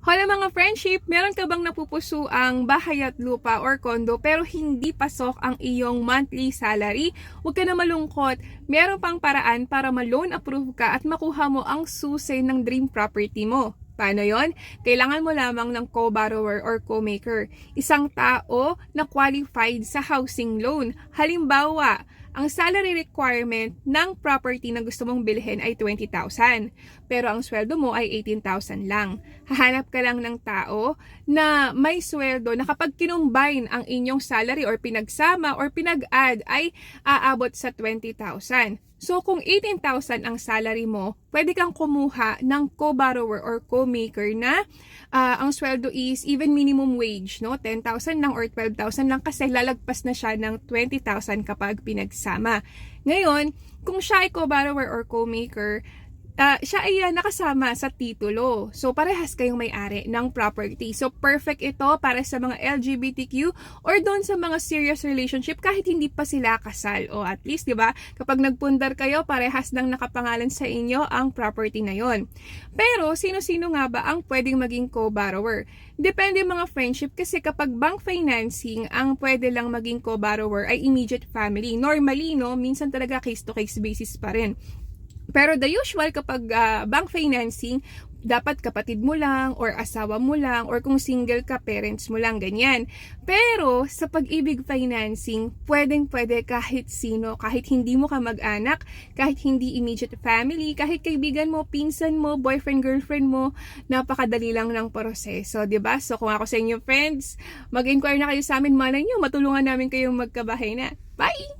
Hola mga friendship, meron ka bang napupuso ang bahay at lupa or kondo pero hindi pasok ang iyong monthly salary? Huwag ka na malungkot. Meron pang paraan para ma-loan approve ka at makuha mo ang susi ng dream property mo. Paano yon? Kailangan mo lamang ng co-borrower or co-maker. Isang tao na qualified sa housing loan. Halimbawa, ang salary requirement ng property na gusto mong bilhin ay 20,000. Pero ang sweldo mo ay 18,000 lang. Hahanap ka lang ng tao na may sweldo na kapag kinumbine ang inyong salary or pinagsama or pinag-add ay aabot sa 20,000. So kung 18,000 ang salary mo, pwede kang kumuha ng co-borrower or co-maker na ah, ang sweldo is even minimum wage, no? 10,000 lang or 12,000 lang kasi lalagpas na siya ng 20,000 kapag pinagsama. Ngayon, kung siya ay co-borrower or co-maker, ah, siya ay ah, nakasama sa titulo. So, parehas kayong may-ari ng property. So, perfect ito para sa mga LGBTQ or doon sa mga serious relationship kahit hindi pa sila kasal. O at least, di ba, kapag nagpundar kayo, parehas nang nakapangalan sa inyo ang property na yon. Pero, sino-sino nga ba ang pwedeng maging co-borrower? Depende mga friendship kasi kapag bank financing, ang pwede lang maging co-borrower ay immediate family. Normally, no, minsan talaga case-to-case basis pa rin. Pero the usual kapag ah, bank financing, dapat kapatid mo lang or asawa mo lang or kung single ka, parents mo lang, ganyan. Pero sa pag-ibig financing, pwedeng pwede kahit sino, kahit hindi mo ka mag-anak, kahit hindi immediate family, kahit kaibigan mo, pinsan mo, boyfriend, girlfriend mo, napakadali lang ng proseso, 'di ba? So kung ako sa inyo friends, mag-inquire na kayo sa amin, malay nyo, matulungan namin kayong magkabahay na. Bye!